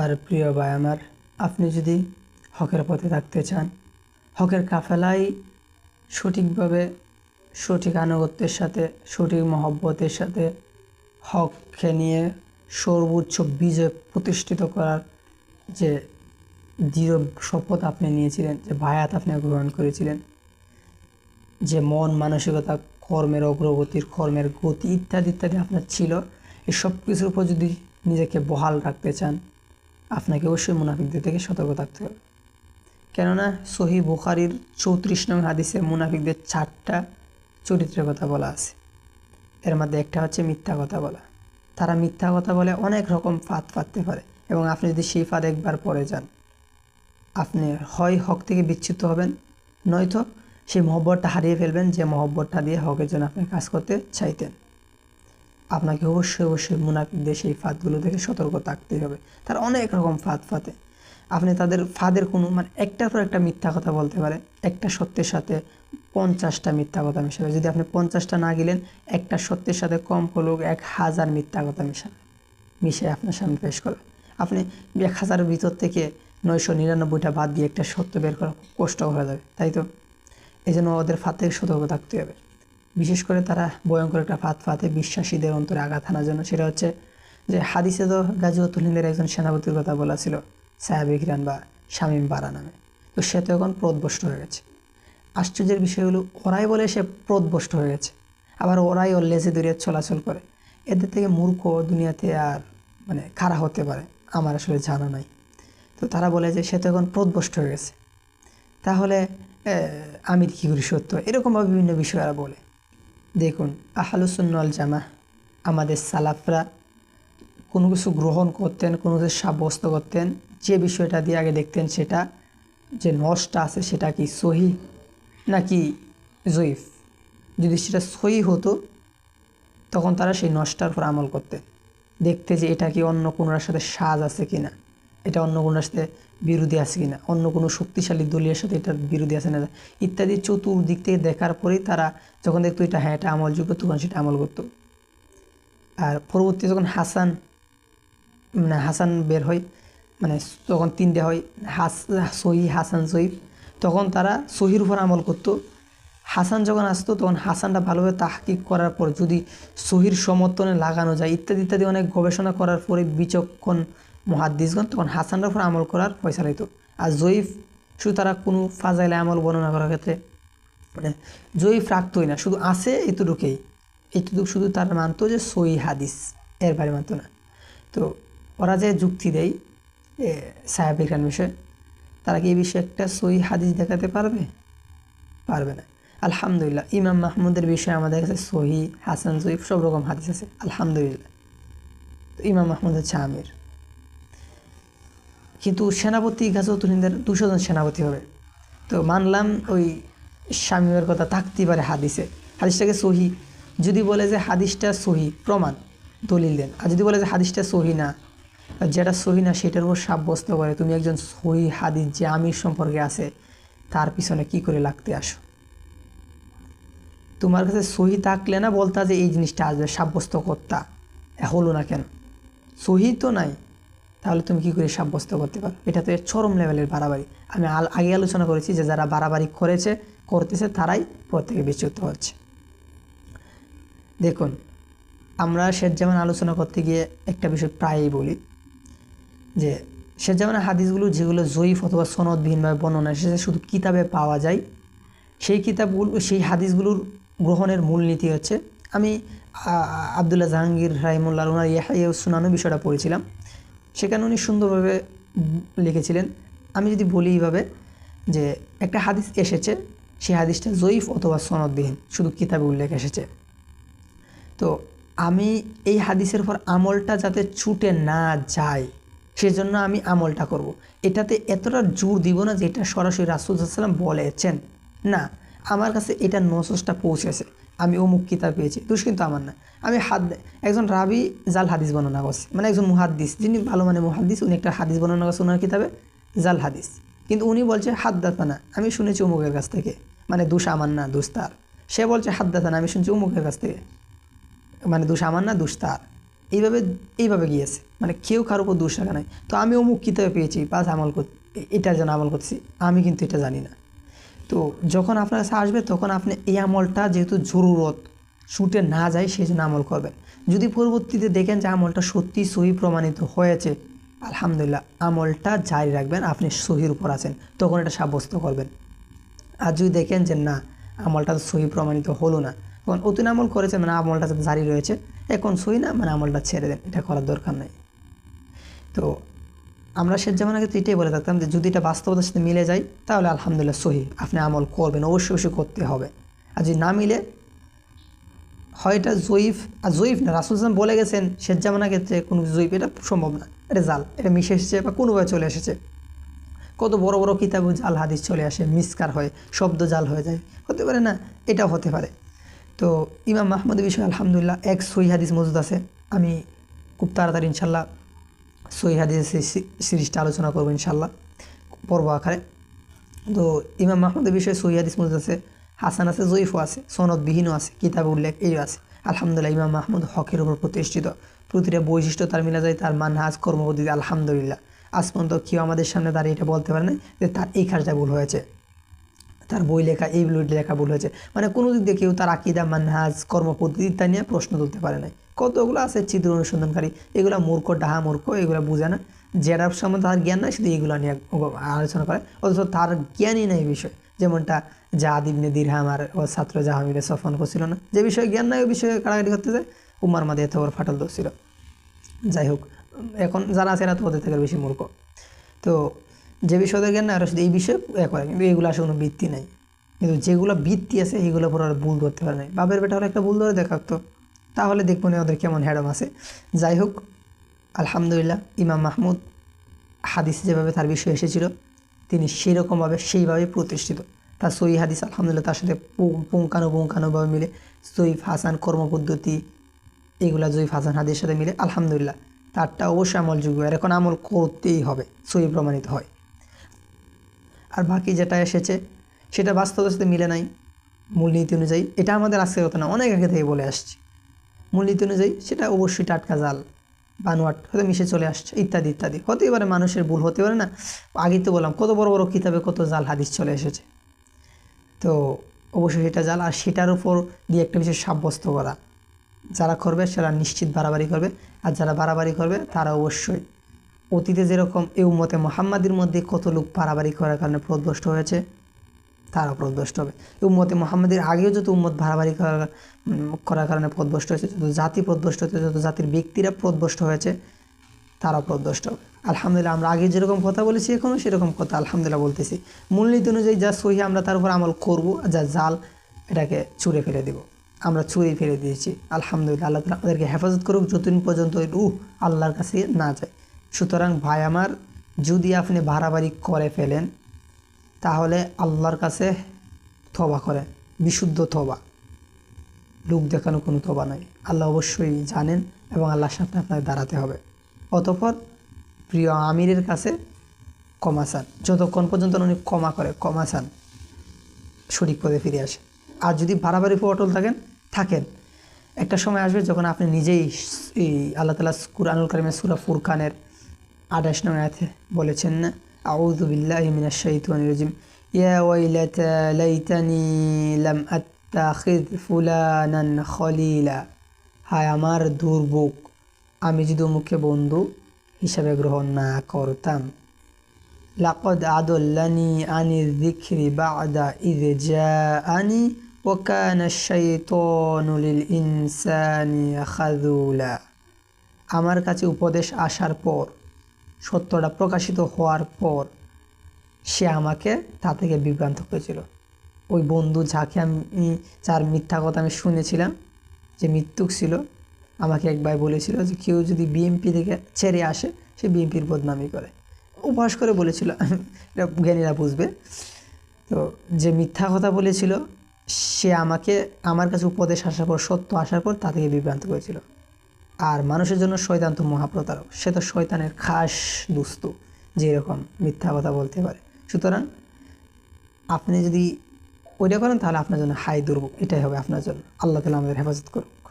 আর প্রিয় ভাই আমার, আপনি যদি হকের পথে থাকতে চান, হকের কাফেলায় সঠিকভাবে, সঠিক আনুগত্যের সাথে, সঠিক মহব্বতের সাথে হককে নিয়ে সর্বোচ্চ বিজয় প্রতিষ্ঠিত করার যে দৃঢ় শপথ আপনি নিয়েছিলেন, যে বায়াত আপনি গ্রহণ করেছিলেন, যে মন মানসিকতা, কর্মের অগ্রগতির, কর্মের গতি ইত্যাদি ইত্যাদি আপনার ছিল এই সব কিছুর উপর যদি নিজেকে বহাল রাখতে চান আপনাকে অবশ্যই মুনাফিকদের থেকে সতর্ক থাকতে হবে। কেননা সহি বুখারির চৌত্রিশ নং হাদিসে মুনাফিকদের চারটা চরিত্রের কথা বলা আছে। এর মধ্যে একটা হচ্ছে মিথ্যা কথা বলা। তারা মিথ্যা কথা বলে অনেক রকম ফাঁদ পাততে পারে এবং আপনি যদি সেই ফাঁদ একবার পরে যান, আপনি হয় হক থেকে বিচ্যুত হবেন, নয়তো সেই মহব্বতটা হারিয়ে ফেলবেন যে মহব্বতটা দিয়ে হকের জন্য আপনি কাজ করতে চাইতেন। আপনাকে অবশ্যই অবশ্যই মুনাফিকদের সেই ফাঁদগুলো থেকে সতর্ক থাকতেই হবে। তার অনেক রকম ফাঁদ ফাঁদে। আপনি তাদের ফাঁদের কোনো মানে একটার পর একটা মিথ্যা কথা বলতে পারে একটা সত্যের সাথে পঞ্চাশটা মিথ্যা কথা মেশাবে। যদি আপনি পঞ্চাশটা না গেলেন, একটা সত্যের সাথে কম হলেও এক হাজার মিথ্যা কথা মেশাবে। মিশে আপনার সামনে পেশ করবে। আপনি এক হাজারের ভিতর থেকে নয়শো নিরানব্বইটা বাদ দিয়ে একটা সত্য বের করা খুব কষ্ট হয়ে যাবে, তাই তো? এই জন্য ওদের ফাঁদ থেকে সতর্ক থাকতে হবে। বিশেষ করে তারা ভয়ঙ্কর একটা ফাঁদ ফাঁদে বিশ্বাসীদের অন্তরে আঘাত আনার জন্য। সেটা হচ্ছে যে হাদিসে তো গাজীউদ্দুল হিন্দের একজন সেনাপতির কথা বলা ছিল সাহাবিক ইকরান বা শামীম বারা নামে। তো সে তো এখন প্রদভষ্ট হয়ে গেছে। আশ্চর্যের বিষয় হলো, ওরাই বলে সে প্রদভষ্ট হয়ে গেছে। আবার ওরাই ওর লেজে দূরিয়ে চলাচল করে। এদের থেকে মূর্খ দুনিয়াতে আর মানে খারাপ হতে পারে, আমার আসলে জানা নাই। তো তারা বলে যে সে তো এখন প্রদভষ্ট হয়ে গেছে। তাহলে আমির কী করি সত্য? এরকমভাবে বিভিন্ন বিষয় বিষয়রা বলে। দেখুন আহালুসুন্নল জামা আমাদের সালাফরা কোনো কিছু গ্রহণ করতেন, কোনো কিছু সাব্যস্ত করতেন, যে বিষয়টা দিয়ে আগে দেখতেন সেটা যে নসটা আছে সেটা কি সহি নাকি জয়ীফ? যদি সেটা সহি হতো, তখন তারা সেই নষ্টার উপর আমল করতেন। দেখতে যে এটা কি অন্য কোনোর সাথে সাজ আছে কি না এটা অন্য কোনোর সাথে বিরোধী আছে কিনা, অন্য কোনো শক্তিশালী দলীয় সাথে এটা বিরোধী আছে না। ইত্যাদি চতুর্দিক থেকে দেখার পরেই তারা যখন দেখতো এটা হ্যাঁ এটা আমলযোগ্য তখন সেটা আমল করতো। আর পরবর্তী যখন হাসান মানে হাসান বের হয় মানে তখন তিনটে হয়, হাস, সহি, হাসান সহিব তখন তারা সহির উপর আমল করতো। হাসান যখন আসতো, তখন হাসানটা ভালোভাবে তাহকিক করার পর, যদি সহির সমর্থনে লাগানো যায়, ইত্যাদি ইত্যাদি অনেক গবেষণা করার পরে বিচক্ষণ মহাদ্দিসগণ তখন হাসানটার উপর আমল করার পয়সা হইতো আর জয়ীফ শুধু তারা কোনো ফাজাইলে আমল বর্ণনা করার ক্ষেত্রে মানে জয়ীফ রাখতোই না, শুধু আসে এতটুকুই। এতটুকু শুধু তারা মানতো যে সই হাদিস, এর বাইরে মানতো না। তো ওরা যে যুক্তি দেয় সাহেব ইকরান বিষয়ে তারা কি এই বিষয়ে একটা সই হাদিস দেখাতে পারবে? পারবে না। আলহামদুলিল্লাহ, ইমাম মাহমুদের বিষয়ে আমাদের কাছে সহি, হাসান, জয়ীফ সব রকম হাদিস আছে। আলহামদুলিল্লাহ। তো ইমাম মাহমুদ হচ্ছে আমির। কিন্তু সেনাপতি গাজতুল হিন্দের দুশো জন সেনাপতি হবে। তো মানলাম ওই স্বামীর কথা থাকতেই পারে হাদিসে। হাদিসটাকে সহি। যদি বলে যে হাদিসটা সহি, প্রমাণ, দলিল দেন। আর যদি বলে যে হাদিসটা সহি না যেটা সহি না সেটার উপর সাব্যস্ত করে তুমি একজন সহি হাদিস যে আমির সম্পর্কে আছে, তার পিছনে কি করে লাগতে আসো? তোমার কাছে সহি থাকলে না বলতা যে এই জিনিসটা আসবে সাব্যস্ত করতা হলো না কেন? সহি তো নাই। তাহলে তুমি কী করে সাব্যস্ত করতে পারো? এটা তো এর চরম লেভেলের বাড়াবাড়ি। আমি আগে আলোচনা করেছি যে যারা বাড়াবাড়ি করেছে, করতেছে, তারাই পর থেকে বিচ্যুত হচ্ছে। দেখুন, আমরা শেষ যেমন আলোচনা করতে গিয়ে একটা বিষয় প্রায়ই বলি, যে শেষ যেমন হাদিসগুলো যেগুলো জয়ীফ অথবা সনদবিহীনভাবে বর্ণনা এসেছে শুধু কিতাবে পাওয়া যায়, সেই কিতাবগুলো, সেই হাদিসগুলোর গ্রহণের মূলনীতি হচ্ছে, আমি আবদুল্লাহ জাহাঙ্গীর রাহিমুল্লাহ ওনার ইহাইয়া সুনানো বিষয়টা পড়েছিলাম সেখানে উনি সুন্দরভাবে লিখেছিলেন। আমি যদি বলি এইভাবে যে একটা হাদিস এসেছে সেই হাদিসটা জয়ীফ অথবা সনদবিহীন, শুধু কিতাবে উল্লেখ এসেছে। তো আমি এই হাদিসের পর আমলটা যাতে ছুটে না যায়, সেজন্য আমি আমলটা করব। এটাতে এতটা জোর দিব না যে এটা সরাসরি রাসুলসাল্লাম বলেছেন। না, আমার কাছে এটা নসসটা পৌঁছেছে। আমি অমুক কিতাব পেয়েছি, দোষ কিন্তু আমার না। আমি হাত একজন রাবি জাল হাদিস বর্ণনা করছে মানে একজন মুহাদ্দিস, যিনি ভালো মানে মুহাদ্দিস, উনি একটা হাদিস বর্ণনা করছে ওনার কিতাবে জাল হাদিস। কিন্তু উনি বলছে হাত দাতানা আমি শুনেছি অমুকের কাছ থেকে মানে দোষ আমার না, দোষ তার। সে বলছে হাত দাতানা আমি শুনছি অমুকের কাছ থেকে মানে দোষ আমার না, দোষ তার। এইভাবে এইভাবে গিয়েছে মানে কেউ কারও উপর দোষ রাখা নাই। তো আমি অমুক কিতাবে পেয়েছি পাঁচ আমল কর এটা যেন আমল করছি, আমি কিন্তু এটা জানি না। তো যখন আপনার কাছে আসবে, তখন আপনি এই আমলটা যেহেতু জরুরত, ছুটে না যায় সেই জন্য আমল করবেন। যদি পরবর্তীতে দেখেন যে আমলটা সত্যি সহি প্রমাণিত হয়েছে, আলহামদুলিল্লাহ আমলটা জারি রাখবেন, আপনি সহির উপর আছেন, তখন এটা সাব্যস্ত করবেন। আর যদি দেখেন যে না, আমলটা সহি প্রমাণিত হলো না, তখন অতীন আমল করেছে মানে আমলটা জারি রয়েছে, এখন সহি না মানে আমলটা ছেড়ে দেন, এটা করার দরকার নেই। তো আমরা শেষ জামানার ক্ষেত্রে এটাই বলে থাকতাম যে যদি এটা বাস্তবতার সাথে মিলে যায়, তাহলে আলহামদুলিল্লাহ সহি। আপনি আমল করবেন, অবশ্যই অবশ্যই করতে হবে। আর যদি না মিলে, হয় এটা জয়ীফ, আর জয়ীফ না, রাসুল ইসলাম বলে গেছেন শেষ জামানার ক্ষেত্রে কোনো জয়ীফ, এটা সম্ভব না, এটা জাল, এটা মিশে এসেছে বা কোনোভাবে চলে এসেছে। কত বড় বড় কিতাব জাল, হাদিস চলে আসে, মিসকার হয়, শব্দ জাল হয়ে যায়, হতে পারে না, এটাও হতে পারে। তো ইমাম মাহমুদের বিষয় আলহামদুলিল্লাহ, এক সহি হাদিস মজুদ আছে, আমি খুব তাড়াতাড়ি ইনশাল্লাহ সহি হাদিসের সি- সিরিজটা আলোচনা করব ইনশাল্লাহ, পর্ব আকারে। তো ইমাম মাহমুদের বিষয়ে সহি হাদিস মজুদ আছে, হাসান আছে, জয়ীফও আছে, সনদবিহীনও আছে, কিতাব উল্লেখ এই আছে। আলহামদুলিল্লাহ, ইমাম মাহমুদ হকের উপর প্রতিষ্ঠিত। প্রতিটা বৈশিষ্ট্য তার মিলা যায়, তার মান মানহাজ কর্মপদ্ধতি, আলহামদুলিল্লাহ। আজ পর্যন্ত কেউ আমাদের সামনে দাঁড়িয়ে এটা বলতে পারে না যে তার এই কাজটা ভুল হয়েছে। তার বই লেখা, এই বই লেখা ভুল হয়েছে। মানে কোনো দিক দিয়ে কেউ তার আকিদা, মানহাজ, কর্মপদ্ধতি ইত্যাদি নিয়ে প্রশ্ন তুলতে পারে নাই। কতগুলো আছে চিত্র অনুসন্ধানকারী? এগুলো মূর্খ, ডাহা মূর্খ, এগুলো বুঝে না। যেটার সম্বন্ধে তার জ্ঞান নাই, শুধু এগুলো নিয়ে আলোচনা করে। অথচ তার জ্ঞানই নেই এই বিষয়। যেমনটা জাহাদ ইবনে দিরহাম আর ও ছাত্র জাহামিরে সফন করছিল না। যে বিষয়ে জ্ঞান নাই, ওই বিষয়ে কাড়াকাড়ি করতে যায়। উমার মাদে এত ফাটল ধরছিল। যাই হোক, এখন যারা আছে এরা তো ওদের থেকে বেশি মূর্খ। তো যে বিষয় ওদের জ্ঞান না ওরা শুধু এই বিষয়ে এ করে কিন্তু এগুলো আসলে কোনো ভিত্তি নাই। কিন্তু যেগুলো ভিত্তি আছে, এগুলোর উপর আর ভুল ধরতে পারে নাই। বাপের বেটা হলে একটা ভুল ধরে দেখাতো। তাহলে দেখব না ওদের কেমন হ্যাডম আছে। যাই হোক, আলহামদুলিল্লাহ, ইমাম মাহমুদ হাদিস যেভাবে তার বিষয় এসেছিল, তিনি সেরকমভাবে সেইভাবে প্রতিষ্ঠিত। তার সই হাদিস, আলহামদুলিল্লাহ, তার সাথে পুঙ্খানুপুঙ্খানুভাবে মিলে জয়ীফ হাসান কর্মপদ্ধতি, এগুলা জয়ীফ হাসান হাদিসের সাথে মিলে, আলহামদুলিল্লাহ, তারটা অবশ্যই আমলযোগ্য আর এখন আমল করতেই হবে সই প্রমাণিত হয়। আর বাকি যেটা এসেছে, সেটা বাস্তবের সাথে মিলে নাই মূলনীতি অনুযায়ী। এটা আমাদের আজকের কথা না, অনেক আগে থেকে বলে আসছি। মূলনীতি অনুযায়ী সেটা অবশ্যই টাটকা জাল বানোয়াট হয়তো মিশে চলে আসছে, ইত্যাদি ইত্যাদি। হতেই পারে মানুষের ভুল, হতে পারে না। আগে তো বললাম, কত বড় বড় কিতাবে কত জাল, হাদিস চলে এসেছে। তো অবশ্যই সেটা জাল, আর সেটার উপর দিয়ে একটা বিষয় সাব্যস্ত করা। যারা করবে, সেটা নিশ্চিত বাড়াবাড়ি করবে, আর যারা বাড়াবাড়ি করবে, তারা অবশ্যই অতীতে যেরকম এই উম্মতে মোহাম্মাদির মধ্যে কত লোক বাড়াবাড়ি করার কারণে প্রদষ্ট হয়েছে তারা প্রদষ্ট হবে। উম্মতে মোহাম্মদের আগেও যত উম্মত বাড়াবাড়ি করার করার কারণে প্রদষ্ট হয়েছে, যত জাতি প্রদষ্ট হয়েছে, যত জাতির ব্যক্তিরা প্রদষ্ট হয়েছে তারা প্রদষ্ট হবে। আলহামদুলিল্লাহ, আমরা আগে যেরকম কথা বলেছি এখনও সেরকম কথা আলহামদুলিল্লাহ বলতেছি। মূলনীতি অনুযায়ী যা সহি আমরা তার উপর আমল করব যা জাল, এটাকে ছুঁড়ে ফেলে দিব। আমরা ছুঁড়ে ফেলে দিয়েছি। আলহামদুলিল্লাহ, আল্লাহ তালা আমাদেরকে হেফাজত করুক যতদিন পর্যন্ত রুহ আল্লাহর কাছে না যায়। সুতরাং ভাই আমার, যদি আপনি বাড়াবাড়ি করে ফেলেন, তাহলে আল্লাহর কাছে থবা করে বিশুদ্ধ থবা লোক দেখানো কোনো থবা নাই। আল্লাহ অবশ্যই জানেন এবং আল্লাহর সামনে আপনাকে দাঁড়াতে হবে। অতঃপর প্রিয় আমিরের কাছে ক্ষমা চান। যতক্ষণ পর্যন্ত উনি ক্ষমা করে, ক্ষমা চান, সঠিক পদে ফিরে আসে আর যদি বাড়াবাড়ি অটল থাকেন থাকেন। একটা সময় আসবে যখন আপনি নিজেই এই আল্লাহ তালা কুরআনুল কারিমের সুরা ফুরকানের আঠাশ নয় আয়াতে বলেছেন না আউযু বিল্লাহি মিনাশ শাইতানির রাজিম ইয়া ওয়াইলাতা লাইতানি লাম আত্তাখিদ ফুলানান খলিলা হায় আমার দুর্ভোগ আমি যদি মুখে বন্ধু হিসাবে গ্রহণ না করতাম লাকদ আদল্লানি আনি যিকরি বাদা ইদ জাআনি وكان الشيطان للإنسان خذولا আমার কাছে উপদেশ আসার পর সত্যটা প্রকাশিত হওয়ার পর সে আমাকে তা থেকে বিভ্রান্ত করেছিল ওই বন্ধু যাকে আমি, যার মিথ্যা কথা আমি শুনেছিলাম, যে মৃত্যুক ছিল, আমাকে একবার বলেছিল যে কেউ যদি বিএমপি থেকে ছেড়ে আসে, সে বিএমপির বদনামি করে। উপহাস করে বলেছিল, এটা জ্ঞানীরা বুঝবে। তো যে মিথ্যা কথা বলেছিল, সে আমাকে, আমার কাছে উপদেশ আসার পর, সত্য আসার পর তা থেকে বিভ্রান্ত করেছিল আর মানুষের জন্য শয়তান তো মহাপ্রতারক। সে তো শয়তানের খাস দুস্ত যেরকম মিথ্যা কথা বলতে পারে। সুতরাং আপনি যদি ওইটা করেন, তাহলে আপনার জন্য হাই দুর্ভোগ। এটাই হবে আপনার জন্য। আল্লাহ তালা আমাদের হেফাজত করুন